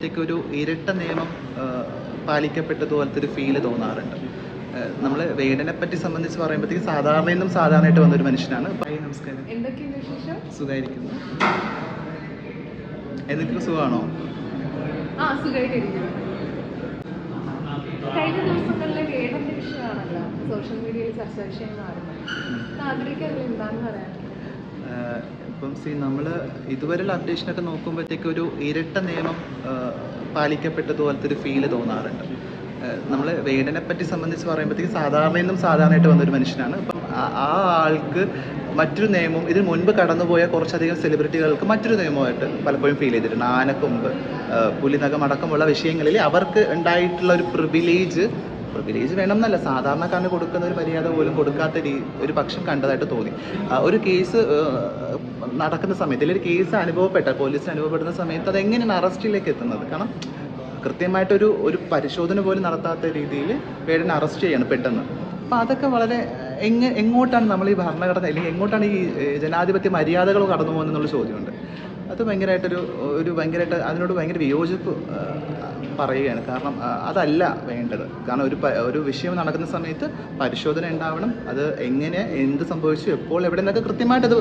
ഇതൊക്കെ ഒരു ഇരട്ട നിയമം പാലിക്കപ്പെട്ടതുപോലത്തെ ഒരു ഫീൽ തോന്നാറുണ്ട്. നമ്മൾ വേടനെ പറ്റി സംബന്ധിച്ച് പറയുമ്പോഴത്തേക്ക് സാധാരണ നിന്നും സാധാരണയായിട്ട് വന്നൊരു മനുഷ്യനാണ്. നമസ്കാരം. സുഖമായിരിക്കുന്നു എന്തൊക്കെ സുഖമാണോ? ആ സുഖമായിട്ടിരിക്കുന്നു കഴിഞ്ഞ ദിവസങ്ങളിലെ വേടന്റെ വിഷയമാണല്ലോ. സോഷ്യൽ മീഡിയയിൽ ചർച്ചാ വിഷയം മാറുന്നത് എന്താന്ന് പറയാൻ ഇപ്പം സി നമ്മൾ ഇതുവരെയുള്ള അപ്ഡേഷനൊക്കെ നോക്കുമ്പോഴത്തേക്ക് ഒരു ഇരട്ട നിയമം പാലിക്കപ്പെട്ടതുപോലത്തെ ഒരു ഫീൽ തോന്നാറുണ്ട്. നമ്മൾ വേടനെ പറ്റി സംബന്ധിച്ച് പറയുമ്പോഴത്തേക്ക് സാധാരണയിൽ നിന്നും സാധാരണയായിട്ട് വന്നൊരു മനുഷ്യനാണ്. അപ്പം ആ- ആൾക്ക് മറ്റൊരു നിയമം ഇതിന് മുൻപ് കടന്നുപോയ കുറച്ചധികം സെലിബ്രിറ്റികൾക്ക് മറ്റൊരു നിയമമായിട്ട് പലപ്പോഴും ഫീൽ ചെയ്തിട്ടുണ്ട്. ആനക്കൊമ്പ് പുലിനകം അടക്കമുള്ള വിഷയങ്ങളിൽ അവർക്ക് ഉണ്ടായിട്ടുള്ള ഒരു പ്രിവിലേജ് പ്രിവിലേജ് വേണം എന്നല്ല സാധാരണക്കാരന് കൊടുക്കുന്ന ഒരു മര്യാദ പോലും കൊടുക്കാത്ത രീ ഒരു പക്ഷം കണ്ടതായിട്ട് തോന്നി. ഒരു കേസ് നടക്കുന്ന സമയത്ത് അല്ലെങ്കിൽ ഒരു കേസ് അനുഭവപ്പെട്ട പോലീസിന് അനുഭവപ്പെടുന്ന സമയത്ത് അത് എങ്ങനെയാണ് അറസ്റ്റിലേക്ക് എത്തുന്നത്? കാരണം കൃത്യമായിട്ടൊരു ഒരു പരിശോധന പോലും നടത്താത്ത രീതിയിൽ പേരനെ അറസ്റ്റ് ചെയ്യാണ് പെട്ടെന്ന്. അപ്പം അതൊക്കെ വളരെ എങ്ങ എങ്ങോട്ടാണ് നമ്മൾ ഈ ഭരണഘടന അല്ലെങ്കിൽ എങ്ങോട്ടാണ് ഈ ജനാധിപത്യ മര്യാദകൾ കടന്നു പോകുന്നത് എന്നുള്ള ചോദ്യമുണ്ട്. അത് ഭയങ്കരമായിട്ടൊരു ഒരു ഭയങ്കരമായിട്ട് അതിനോട് ഭയങ്കര വിയോജിപ്പ് പറയുകയാണ്. കാരണം അതല്ല വേണ്ടത്. കാരണം ഒരു ഒരു വിഷയം നടക്കുന്ന സമയത്ത് പരിശോധന ഉണ്ടാവണം. അത് എങ്ങനെ എന്ത് സംഭവിച്ചു എപ്പോൾ എവിടെ നിന്നൊക്കെ കൃത്യമായിട്ട് അത്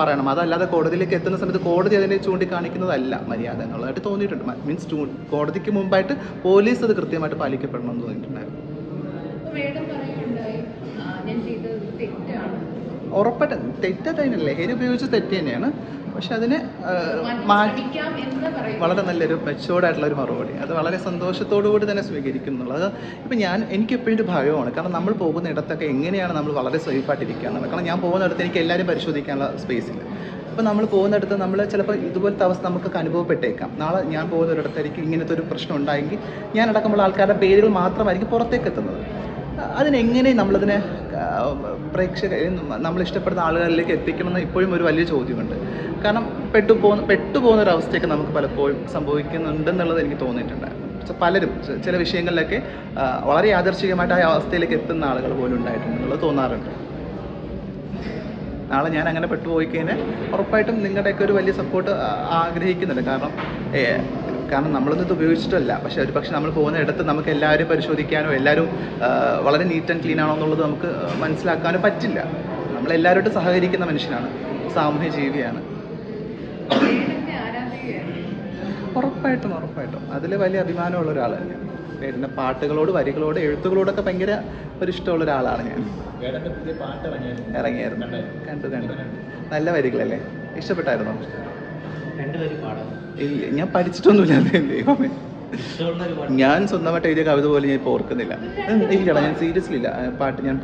പറയണം. അതല്ലാതെ കോടതിയിലേക്ക് എത്തുന്ന സമയത്ത് കോടതി അതിനെ ചൂണ്ടിക്കാണിക്കുന്നതല്ല മര്യാദ എന്നുള്ളതായിട്ട് തോന്നിയിട്ടുണ്ട്. മീൻസ് കോടതിക്ക് മുമ്പായിട്ട് പോലീസ് അത് കൃത്യമായിട്ട് പാലിക്കപ്പെടണം എന്ന് തോന്നിയിട്ടുണ്ടായിരുന്നു. വേടം പറയുകയുണ്ടായി. ആ, ഞാൻ ചെയ്തത് തെറ്റാണ്. ഉറപ്പായിട്ടും തെറ്റ് തന്നെ ലഹരി ഉപയോഗിച്ച് തെറ്റ് തന്നെയാണ്. പക്ഷെ അതിനെ മാറ്റി വളരെ നല്ലൊരു മെച്ചോർഡായിട്ടുള്ള ഒരു മറുപടി. അത് വളരെ സന്തോഷത്തോടു കൂടി തന്നെ സ്വീകരിക്കുന്നുള്ളത് ഇപ്പം ഞാൻ എനിക്ക് എപ്പോഴും ഒരു ഭയമാണ് കാരണം നമ്മൾ പോകുന്ന ഇടത്തൊക്കെ എങ്ങനെയാണ് നമ്മൾ വളരെ സേഫ് ആയിട്ടിരിക്കുക എന്നുള്ളത് കാരണം ഞാൻ പോകുന്നിടത്ത് എനിക്ക് എല്ലാവരും പരിശോധിക്കാനുള്ള സ്പേസ് ഇല്ല. അപ്പം നമ്മൾ പോകുന്നിടത്ത് നമ്മൾ ചിലപ്പോൾ ഇതുപോലത്തെ അവസ്ഥ നമുക്കൊക്കെ അനുഭവപ്പെട്ടേക്കാം. നാളെ ഞാൻ പോകുന്ന ഒരിടത്തായിരിക്കും ഇങ്ങനത്തെ ഒരു പ്രശ്നം ഉണ്ടായെങ്കിൽ ഞാൻ അടക്കമുള്ള ആൾക്കാരുടെ പേരുകൾ മാത്രമായിരിക്കും പുറത്തേക്ക് എത്തുന്നത്. അതിനെങ്ങനെ നമ്മളതിനെ പ്രേക്ഷക നമ്മൾ ഇഷ്ടപ്പെടുന്ന ആളുകളിലേക്ക് എത്തിക്കണമെന്ന് ഇപ്പോഴും ഒരു വലിയ ചോദ്യമുണ്ട്. കാരണം പെട്ടു പോകുന്ന പെട്ടു പോകുന്ന ഒരു അവസ്ഥയൊക്കെ നമുക്ക് പലപ്പോഴും സംഭവിക്കുന്നുണ്ടെന്നുള്ളത് എനിക്ക് തോന്നിയിട്ടുണ്ട്. പക്ഷെ പലരും ചില വിഷയങ്ങളിലൊക്കെ വളരെ യാദർശികമായിട്ട് ആ അവസ്ഥയിലേക്ക് എത്തുന്ന ആളുകൾ പോലും ഉണ്ടായിട്ടുണ്ടെന്നുള്ളത് തോന്നാറുണ്ട്. നാളെ ഞാൻ അങ്ങനെ പെട്ടുപോയി കഴിഞ്ഞാൽ ഉറപ്പായിട്ടും നിങ്ങളുടെയൊക്കെ ഒരു വലിയ സപ്പോർട്ട് ആഗ്രഹിക്കുന്നുണ്ട്. കാരണം കാരണം നമ്മളൊന്നും ഇത് ഉപയോഗിച്ചിട്ടല്ല. പക്ഷെ ഒരു പക്ഷെ നമ്മൾ പോകുന്ന ഇടത്ത് നമുക്ക് എല്ലാവരും പരിശോധിക്കാനോ എല്ലാവരും വളരെ നീറ്റ് ആൻഡ് ക്ലീൻ ആണോ എന്നുള്ളത് നമുക്ക് മനസ്സിലാക്കാനോ പറ്റില്ല. നമ്മളെല്ലാവരോടും സഹകരിക്കുന്ന മനുഷ്യനാണ്. സാമൂഹ്യ ജീവിയാണ്. ഉറപ്പായിട്ടും ഉറപ്പായിട്ടും. അതിൽ വലിയ അഭിമാനമുള്ള ഒരാൾ പിന്നെ പാട്ടുകളോട് വരികളോട് എഴുത്തുകളോടൊക്കെ ഭയങ്കര ഒരു ഇഷ്ടമുള്ള ഒരാളാണ് ഞാൻ. ഇറങ്ങിയായിരുന്നു. കണ്ടു കണ്ടു. നല്ല വരികളല്ലേ? ഇഷ്ടപ്പെട്ടായിരുന്നോ? ഞാൻ പഠിച്ചിട്ടൊന്നുമില്ല ദൈവമേ ഞാൻ സ്വന്തമായിട്ട് എഴുതിയ കവിത പോലെ ഞാൻ ഇപ്പോൾ ഓർക്കുന്നില്ല. ഇല്ലടാ ഞാൻ സീരിയസ്ലി ഇല്ല പാട്ട് ഞാൻ